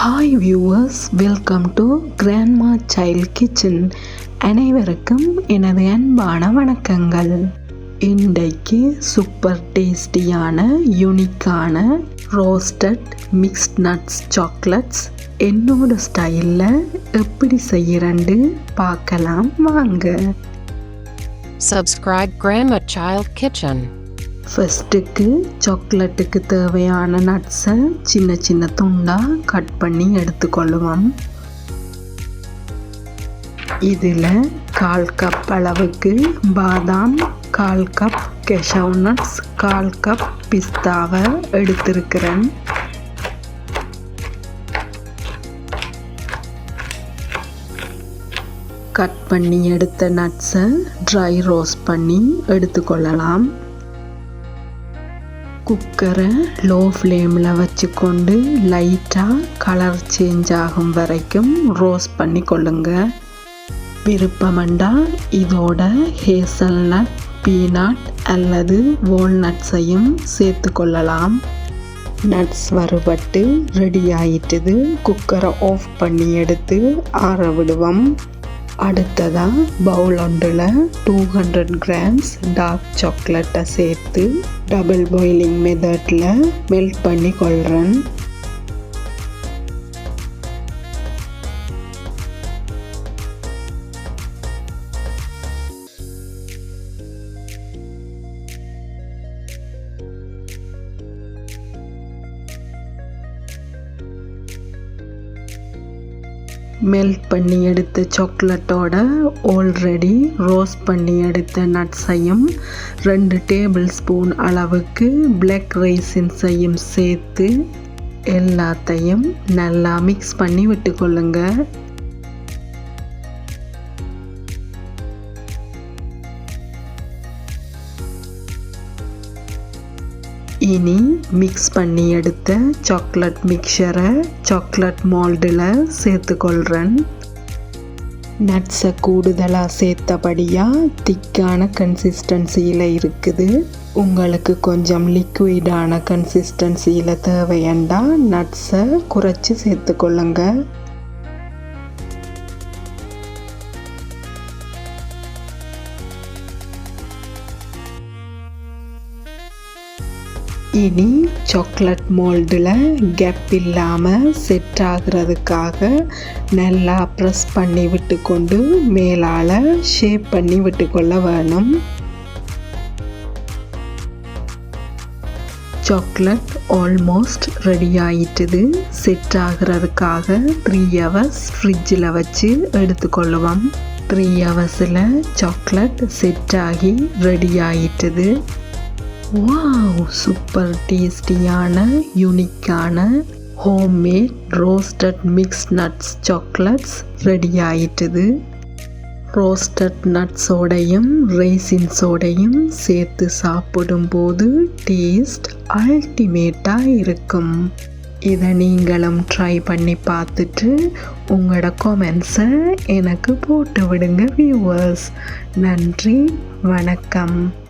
Hi viewers welcome to grandma child kitchen அனைவருக்கும் எனது அன்பான வணக்கங்கள். இன்றைக்கு சூப்பர் டேஸ்டியான யூனிக்கான ரோஸ்டட் மிக்ஸ்ட் நட்ஸ் சாக்லேட்ஸ் என்னோட ஸ்டைலில் எப்படி செய்யறண்டு பார்க்கலாம் வாங்க. Subscribe Grandma Child Kitchen. ஃபஸ்ட்டுக்கு சாக்லேட்டுக்கு தேவையான நட்ஸை சின்ன சின்ன துண்டாக கட் பண்ணி எடுத்துக்கொள்ளுவோம் இதில் கால் கப் அளவுக்கு பாதாம் கால் கப் கெஷவ் நட்ஸ் கால் கப் பிஸ்தாவை எடுத்திருக்கிறேன். கட் பண்ணி எடுத்த நட்ஸை ட்ரை ரோஸ்ட் பண்ணி எடுத்துக்கொள்ளலாம். குக்கரை லோ ஃப்ளேமில் வச்சுக்கொண்டு லைட்டாக கலர் சேஞ்ச் ஆகும் வரைக்கும் ரோஸ்ட் பண்ணி கொள்ளுங்க. விருப்பமண்டா இதோட ஹேசல்நட் பீனட் அல்லது வால்நட்ஸையும் சேர்த்து கொள்ளலாம். நட்ஸ் வறுபட்டு ரெடி ஆயிட்டுது. குக்கரை ஆஃப் பண்ணி எடுத்து ஆற விடுவோம். அடுத்ததாக பவுல் ஒன்றில் டூ ஹண்ட்ரட் கிராம்ஸ் டார்க் சாக்லேட்டை சேர்த்து டபுள் பாயிலிங் மெத்தடில் மெல்ட் பண்ணி கொள்கிறேன் மெல்ட் பண்ணி எடுத்த சாக்லேட்டோட ஆல்ரெடி ரோஸ்ட் பண்ணி எடுத்த நட்ஸையும் ரெண்டு டேபிள் ஸ்பூன் அளவுக்கு பிளாக் ரைசின்ஸையும் சேர்த்து எல்லாத்தையும் நல்லா மிக்ஸ் பண்ணி விட்டுக்கொள்ளுங்கள் இனி மிக்ஸ் பண்ணி எடுத்த சாக்லேட் மிக்சரை சாக்லேட் மால்டில் சேர்த்துக்கொள்கிறேன் நட்ஸை கூடுதலாக சேர்த்தபடியாக திக்கான கன்சிஸ்டன்சியில் இருக்குது. உங்களுக்கு கொஞ்சம் லிக்விடான கன்சிஸ்டன்சியில் தேவையண்டா நட்ஸை குறைச்சி சேர்த்துக்கொள்ளுங்கள் இனி சாக்லேட் மோல்டில் கேப் இல்லாமல் செட் ஆகிறதுக்காக நல்லா ப்ரெஸ் பண்ணி விட்டுக்கொண்டு மேலால் ஷேப் பண்ணி விட்டுக்கொள்ள வேணும். சாக்லேட் ஆல்மோஸ்ட் ரெடி ஆயிட்டுது. செட் ஆகிறதுக்காக த்ரீ ஹவர்ஸ் ஃப்ரிட்ஜில் வச்சு எடுத்துக்கொள்ளுவோம். த்ரீ ஹவர்ஸில் சாக்லேட் செட் ஆகி ரெடி ஆயிட்டுது. வாவ் சூப்பர் டேஸ்டியான யூனிக்கான homemade roasted mix nuts chocolates ready ஆயிட்டுது. ரோஸ்டட் நட்ஸோடையும் ரேசின்ஸோடையும் சேர்த்து சாப்பிடும்போது டேஸ்ட் அல்டிமேட்டாக இருக்கும். இதை நீங்களும் ட்ரை பண்ணி பார்த்துட்டு உங்களோட கொமெண்ட்ஸை எனக்கு போட்டு விடுங்க வியூவர்ஸ் நன்றி வணக்கம்.